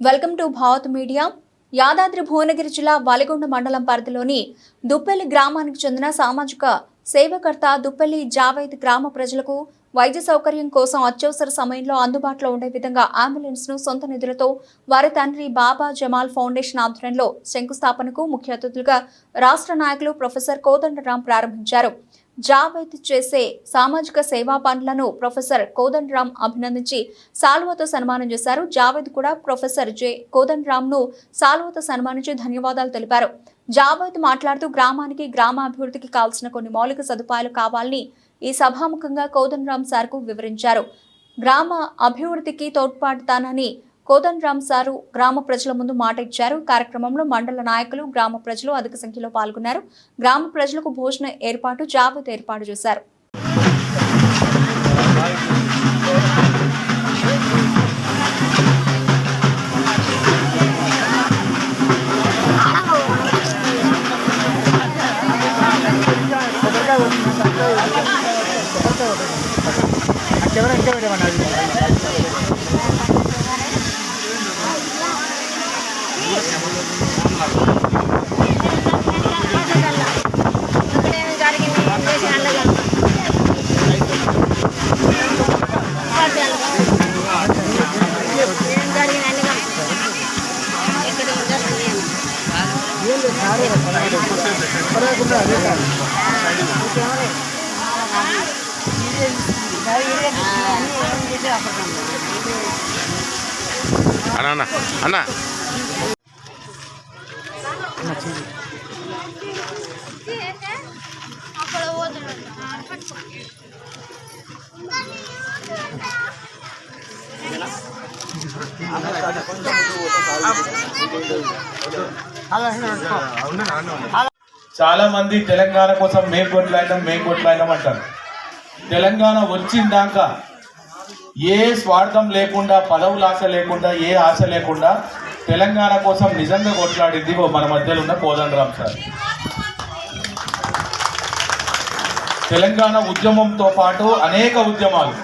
Welcome to Bharat media. Yadadri Bhuvanagiri జిల్లా వాలిగొండ మండలం పరిధిలోని దుప్పెల్లి గ్రామానికి చెందిన సామాజిక సేవకర్త దుప్పెల్లి జావేద్ గ్రామ ప్రజలకు వైద్య సౌకర్యం కోసం అత్యవసర సమయంలో అందుబాటులో ఉండే విధంగా అంబులెన్స్ను సొంత నిధులతో వారి తండ్రి బాబా జమాల్ ఫౌండేషన్ ఆధ్వర్యంలో శంకుస్థాపనకు ముఖ్య అతిథులుగా రాష్ట్ర నాయకులు ప్రొఫెసర్ కోదండరాం ప్రారంభించారు. జావేద్ చేసే సామాజిక సేవా పనులను ప్రొఫెసర్ కోదండరామ్ అభినందించి సాల్వతో సన్మానం చేశారు. జావేద్ కూడా ప్రొఫెసర్ జె కోదండరాం ను సాల్వతో సన్మానించి ధన్యవాదాలు తెలిపారు. జావేద్ మాట్లాడుతూ గ్రామానికి గ్రామాభివృద్ధికి కావాల్సిన కొన్ని మౌలిక సదుపాయాలు కావాలని ఈ సభాముఖంగా కోదండరామ్ సార్కు వివరించారు. గ్రామ అభివృద్ధికి తోడ్పాటుతానని కోదన్ రామ్ సారు గ్రామ ప్రజల ముందు మాట ఇచ్చారు. కార్యక్రమంలో మండల నాయకులు గ్రామ ప్రజలు అధిక సంఖ్యలో పాల్గొన్నారు. గ్రామ ప్రజలకు భోజన ఏర్పాటు జాబితా ఏర్పాటు చేశారు. కెమెరా ఇంకా అన్న అన్న అన్న అక్కడ పోతున్నాడు చాలా మంది తెలంగాణ కోసం మేము కొట్లాడడం మేము కొట్లాడడం అంటారు. తెలంగాణ వచ్చిందాక ఏ స్వార్థం లేకుండా పదవుల ఆశ లేకుండా ఏ ఆశ లేకుండా తెలంగాణ కోసం నిజంగా కొట్లాడింది మన మధ్యలో ఉన్న కోదండరాం సార్. తెలంగాణ ఉద్యమంతో పాటు అనేక ఉద్యమాలు.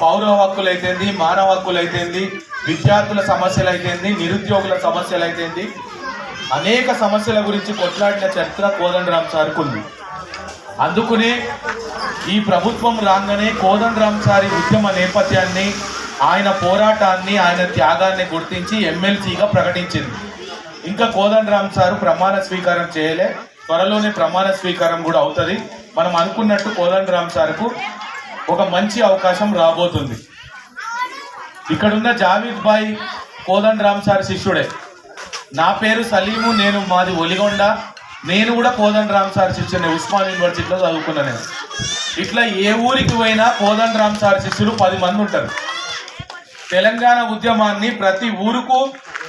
పౌర హక్కులైతేంది మానవ హక్కులైతేంది విద్యార్థుల సమస్యలు అయితేంది నిరుద్యోగుల సమస్యలు అయితేంది అనేక సమస్యల గురించి కొట్లాడిన చరిత్ర కోదండరామ్ సార్కు ఉంది. అందుకునే ఈ ప్రభుత్వం రాగానే కోదండరామ్ సారి ఉద్యమ నేపథ్యాన్ని ఆయన పోరాటాన్ని ఆయన త్యాగాన్ని గుర్తించి ఎమ్మెల్సీగా ప్రకటించింది. ఇంకా కోదండరామ్ సారు ప్రమాణ స్వీకారం చేయలే. త్వరలోనే ప్రమాణ స్వీకారం కూడా అవుతుంది. మనం అనుకున్నట్టు కోదండరామ్ సార్కు ఒక మంచి అవకాశం రాబోతుంది. ఇక్కడున్న జావీద్ బాయ్ కోదండరామ్ సార్ శిష్యుడే. నా పేరు సలీము నేను మాది ఒలిగొండ. నేను కూడా కోదండరామ్ సార్ శిష్యుని ఉస్మాన్ యూనివర్సిటీలో చదువుకున్నా నేను. ఇట్లా ఏ ఊరికి పోయినా కోదండరామ్ సార్ శిష్యులు పది మంది ఉంటారు. తెలంగాణ ఉద్యమాన్ని ప్రతి ఊరుకు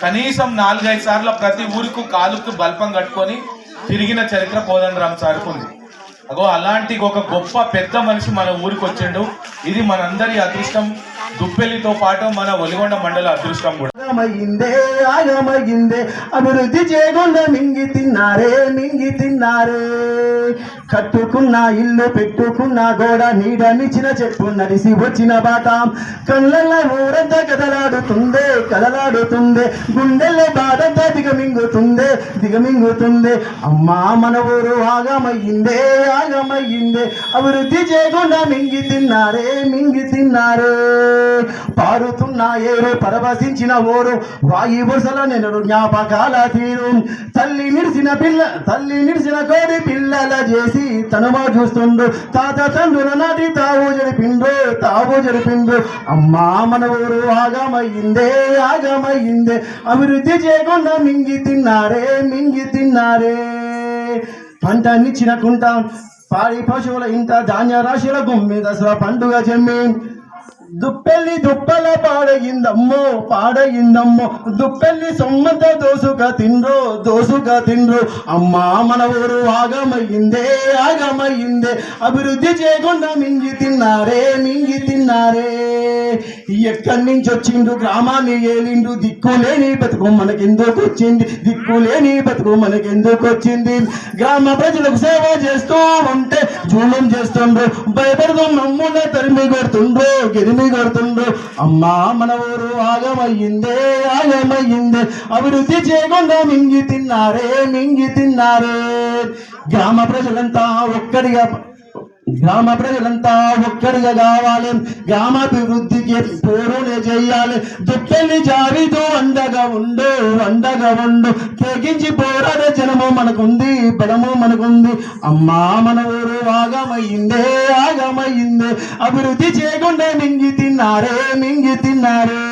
కనీసం నాలుగైదు సార్ల ప్రతి ఊరుకు కాలుకు బల్పం కట్టుకొని తిరిగిన చరిత్ర కోదండరామ్ సార్కు ఉంది. అగో అలాంటి ఒక గొప్ప పెద్ద మనిషి మన ఊరికి వచ్చిండు. ఇది మనందరి అదృష్టం. దుప్పెల్లితో పాటు మన ఒలిగొండ మండల అదృష్టం కూడా. ఆగమయ్యిందే అభివృద్ధి చేయకుండా మింగి తిన్నారే మింగి తిన్నారే. కట్టుకున్న ఇల్లు పెట్టుకున్న గోడ నీడనిచ్చిన చెట్టు నడిసి వచ్చిన బాట కళ్ళల్లో ఊరంతా కదలాడుతుందే కదలాడుతుందే. గుండెల్లో బాధంతా దిగమింగుతుందే దిగమింగుతుందే. అమ్మా మన ఊరు ఆగమయ్యిందే ఆగమయ్యిందే. అభివృద్ధి చేయకుండా మింగి తిన్నారే మింగి తిన్నారే. పారుతున్న ఏరు పరవశించిన ఓరు. వాయి వరుసల నెనడు జ్ఞాపకాల తీరు. తల్లి నిడిసిన పిల్ల తల్లి నిడిసిన కోడి పిల్లల చేసి తనుమా చూస్తుండు. తాత తండ్రుల నాటి తావు జరిపిండు తావు జరిపిండు. అమ్మా మన ఊరు ఆగమయ్యిందే ఆగమయ్యిందే అభివృద్ధి చేయకుండా మింగి తిన్నారే మింగి తిన్నారే. పంటనిచ్చిన కుంట పాడి పశువుల ఇంత ధాన్య రాశుల గుమ్మి దసరా పండుగ చెమ్మి దుప్పెల్లి దుప్పల పాడయిందమ్మో పాడయిందమ్మో దుప్పెల్లి సొమ్మంత దోసుక తిండ్రు దోసుక తిండ్రు అమ్మా మన ఊరు ఆగమయ్యిందే ఆగమయ్యిందే. అభివృద్ధి చేయకుండా మింగి తిన్నారే మింగి తిన్నారే. ఎక్కడి నుంచి వచ్చిండు గ్రామాన్ని ఏలిండు దిక్కులేని బతుకు మనకెందుకు వచ్చింది దిక్కులేని బతుకు మనకెందుకు వచ్చింది గ్రామ ప్రజలకు సేవ చేస్తూ ఉంటే జూలం చేస్తుండ్రు. భయపడదు మమ్మున తరిమి కొడుతుండ్రు. గిరిమి కడుతుండు అమ్మా మన ఊరు ఆగమయ్యిందే ఆగమయ్యిందే అభివృద్ధి చేయకుండా మింగి తిన్నారే మింగి తిన్నారే గ్రామ ప్రజలంతా ఒక్కడిగా గ్రామ ప్రజలంతా ఒక్కడిగా కావాలి. గ్రామాభివృద్ధికి పోరునే చేయాలి. దుఃఖల్ని జారితో అండగా ఉండు అండగా ఉండు. తెగించి పోరాడే జనము మనకుంది బలము మనకుంది. అమ్మా మన ఊరు ఆగమయ్యిందే ఆగమయ్యిందే అభివృద్ధి చేయకుండా మింగి తిన్నారే మింగి తిన్నారే.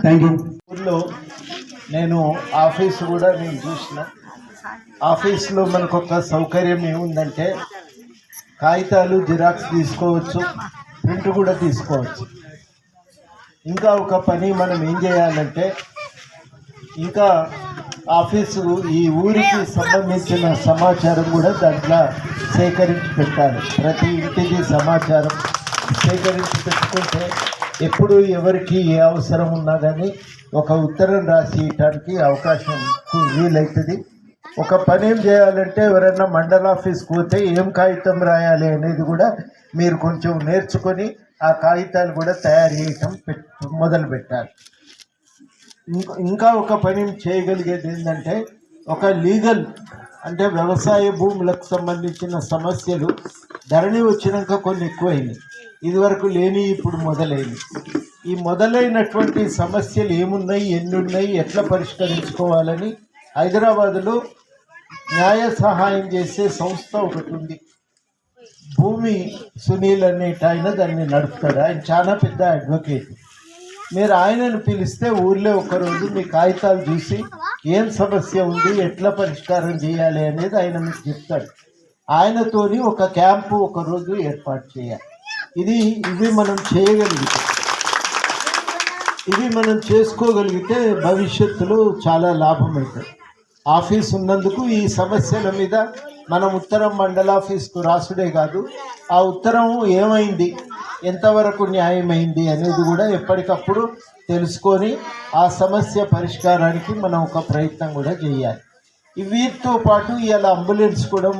థ్యాంక్ యూ ఊర్లో నేను ఆఫీస్ కూడా నేను చూసిన. ఆఫీస్లో మనకు ఒక సౌకర్యం ఏముందంటే కాగితాలు జిరాక్స్ తీసుకోవచ్చు ప్రింట్ కూడా తీసుకోవచ్చు. ఇంకా ఒక పని మనం ఏం చేయాలంటే ఇంకా ఆఫీసు ఈ ఊరికి సంబంధించిన సమాచారం కూడా దాంట్లో సేకరించి పెట్టాలి. ప్రతి ఇంటికి సమాచారం సేకరించి పెట్టుకుంటే ఎప్పుడు ఎవరికి ఏ అవసరం ఉన్నా కానీ ఒక ఉత్తరం రాసి ఇవ్వటానికి అవకాశం వీలవుతుంది ఒక పని ఏం చేయాలంటే ఎవరైనా మండల ఆఫీస్కి పోతే ఏం కాగితం రాయాలి అనేది కూడా మీరు కొంచెం నేర్చుకొని ఆ కాగితాలు కూడా తయారు చేయటం పెట్ మొదలు పెట్టాలి. ఇంకా ఒక పని చేయగలిగేది ఏంటంటే ఒక లీగల్ అంటే వ్యవసాయ భూములకు సంబంధించిన సమస్యలు ధరణి వచ్చినాక కొన్ని ఎక్కువైనాయి. ఇదివరకు లేని ఇప్పుడు మొదలైనవి. ఈ మొదలైనటువంటి సమస్యలు ఏమున్నాయి ఎన్ని ఉన్నాయి ఎట్లా పరిష్కరించుకోవాలని హైదరాబాదులో న్యాయ సహాయం చేసే సంస్థ ఒకటి ఉంది. భూమి సునీల్ అనేట ఆయన దాన్ని నడుపుతాడు. ఆయన చాలా పెద్ద అడ్వకేట్ మీరు ఆయనను పిలిస్తే ఊర్లో ఒకరోజు మీ కాగితాలు చూసి ఏం సమస్య ఉంది ఎట్లా పరిష్కారం చేయాలి అనేది ఆయన మీకు చెప్తాడు. ఆయనతోని ఒక క్యాంపు ఒకరోజు ఏర్పాటు చేయాలి. ఇది ఇవి మనం చేయగలిగితే ఇవి మనం చేసుకోగలిగితే భవిష్యత్తులో చాలా లాభం అవుతుంది. ఆఫీస్ ఉన్నందుకు ఈ సమస్యల మీద మనం ఉత్తరం మండలాఫీస్కు రాసుడే కాదు. ఆ ఉత్తరం ఏమైంది? ఎంతవరకు న్యాయమైంది అనేది కూడా ఎప్పటికప్పుడు తెలుసుకొని ఆ సమస్య పరిష్కారానికి మనం ఒక ప్రయత్నం కూడా చేయాలి. వీటితో పాటు ఇవాళ అంబులెన్స్ కూడా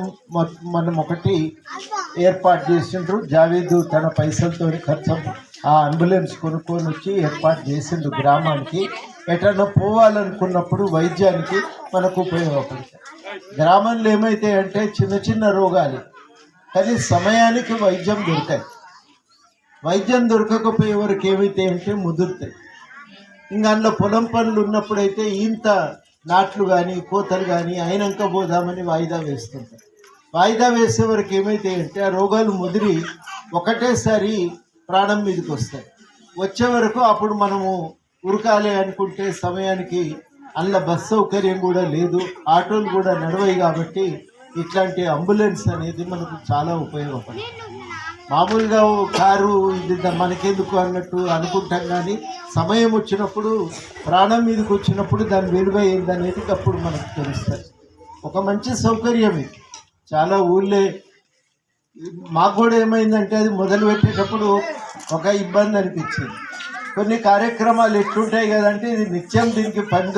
మనం ఒకటి ఏర్పాటు చేసిండ్రు. జావేదు తన పైసలతో ఖర్చు ఆ అంబులెన్స్ కొనుక్కొని వచ్చి ఏర్పాటు చేసిండు గ్రామానికి. ఎటన్నా పోవాలనుకున్నప్పుడు వైద్యానికి మనకు ఉపయోగపడతాయి. గ్రామంలో ఏమైతే అంటే చిన్న చిన్న రోగాలు కానీ సమయానికి వైద్యం దొరకాయి వైద్యం దొరకకపోయే వరకు ఏమైతే అంటే ముదురుతాయి. ఇంకా అందులో పొలం పనులు ఉన్నప్పుడైతే ఇంత నాట్లు కానీ కోతలు కానీ అయినాక పోదామని వాయిదా వేస్తుంటారు. వాయిదా వేసే వరకు ఏమైతే అంటే ఆ రోగాలు ముదిరి ఒకటేసారి ప్రాణం మీదకి వస్తాయి. వచ్చే వరకు అప్పుడు మనము ఉరకాలి అనుకుంటే సమయానికి అందులో బస్ సౌకర్యం కూడా లేదు ఆటోలు కూడా నడవాయి కాబట్టి ఇట్లాంటి అంబులెన్స్ అనేది మనకు చాలా ఉపయోగపడుతుంది. మామూలుగా కారు ఇది మనకెందుకు అన్నట్టు అనుకుంటాం కానీ సమయం వచ్చినప్పుడు ప్రాణం మీదకి వచ్చినప్పుడు దాని విలువ ఏందనేది అప్పుడు మనకు తెలుస్తుంది. ఒక మంచి సౌకర్యం ఇది చాలా ఊళ్ళే మాకు కూడా ఏమైందంటే అది మొదలు పెట్టేటప్పుడు ఒక ఇబ్బంది అనిపించింది. కొన్ని కార్యక్రమాలు ఎట్లుంటాయి కదంటే ఇది నిత్యం దీనికి పని